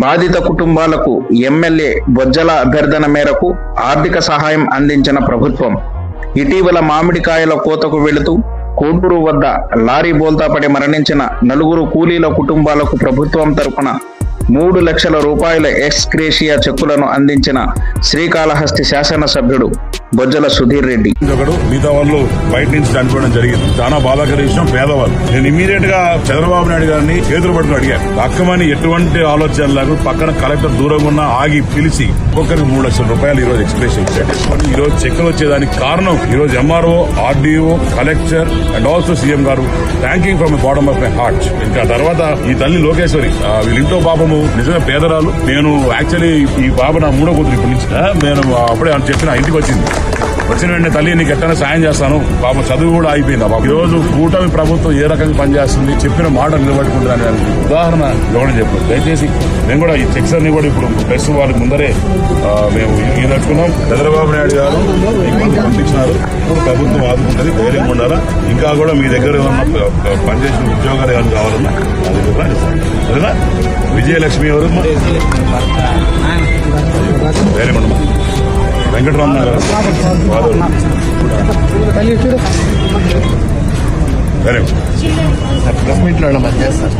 బాధిత కుటుంబాలకు ఎమ్మెల్యే బొజ్జల అభ్యర్థన మేరకు ఆర్థిక సహాయం అందించిన ప్రభుత్వం. ఇటీవల మామిడికాయల కోతకు వెళుతూ కోడూరు వద్ద లారీ బోల్తాపడి మరణించిన నలుగురు కూలీల కుటుంబాలకు ప్రభుత్వం తరపున మూడు లక్షల రూపాయల ఎక్స్క్రేషియా చెక్కులను అందించిన శ్రీకాళహస్తి శాసనసభ్యుడు బొజ్జల సుధీర్ రెడ్డి. ఒకడు మిగతా వాళ్ళు బయట నుంచి చనిపోవడం జరిగింది. చాలా బాధాకర విషయం పేదవాళ్ళు. నేను ఇమీడియట్గా చంద్రబాబు నాయుడు గారిని చేతులు పట్టుకుని అడిగాను. అక్కమని ఎటువంటి ఆలోచన లేకుండా పక్కన కలెక్టర్ దూరంగా ఉన్న ఆగి పిలిచి ఒక్కొక్కరికి మూడు లక్షల రూపాయలు ఈ రోజు ఎక్స్ప్రెస్ ఇచ్చాడు. ఈ రోజు చెక్కులు వచ్చేదానికి కారణం ఈ రోజు MRO RDO collector and also CM గారు thanking from bottom of my heart ఇంకా తర్వాత ఈ తల్లి లోకేశ్వరి వీళ్ళింటో పాపము నిజంగా పేదరాలు. నేను యాక్చువల్లీ ఈ బాబు నా మూడో కూతురు ఇప్పటి నుంచి. నేను అప్పుడే ఆమె చెప్పిన ఇంటికి వచ్చింది. వచ్చిన వెంటనే తల్లి నీకు ఎట్టైనా సాయం చేస్తాను. పాప చదువు కూడా అయిపోయింది పాప. ఈ రోజు కూటమి ప్రభుత్వం ఏ రకంగా పనిచేస్తుంది చెప్పిన మాట నిలబెట్టుకుంటారని దానికి ఉదాహరణ ఇవ్వడం చెప్పారు దయచేసి మేము కూడా ఈ చెక్స్ అన్ని కూడా ఇప్పుడు ప్రెస్ వాళ్ళకి ముందరే మేము ఈ నడుచుకున్నాం. చంద్రబాబు నాయుడు గారు పంపించినారు ప్రభుత్వం ఆదుకుంటుంది ధైర్యంగా ఉండాలా? ఇంకా కూడా మీ దగ్గర ప- పనిచేసిన ఉద్యోగాలు ఏమైనా కావాలన్నా అది కూడా విజయలక్ష్మి ఎవరు? ధైర్యం ఉండమా వెంకటరమణ గారు వాదవరం. ధైర్యం ప్రెస్ మీట్లో చేస్తారు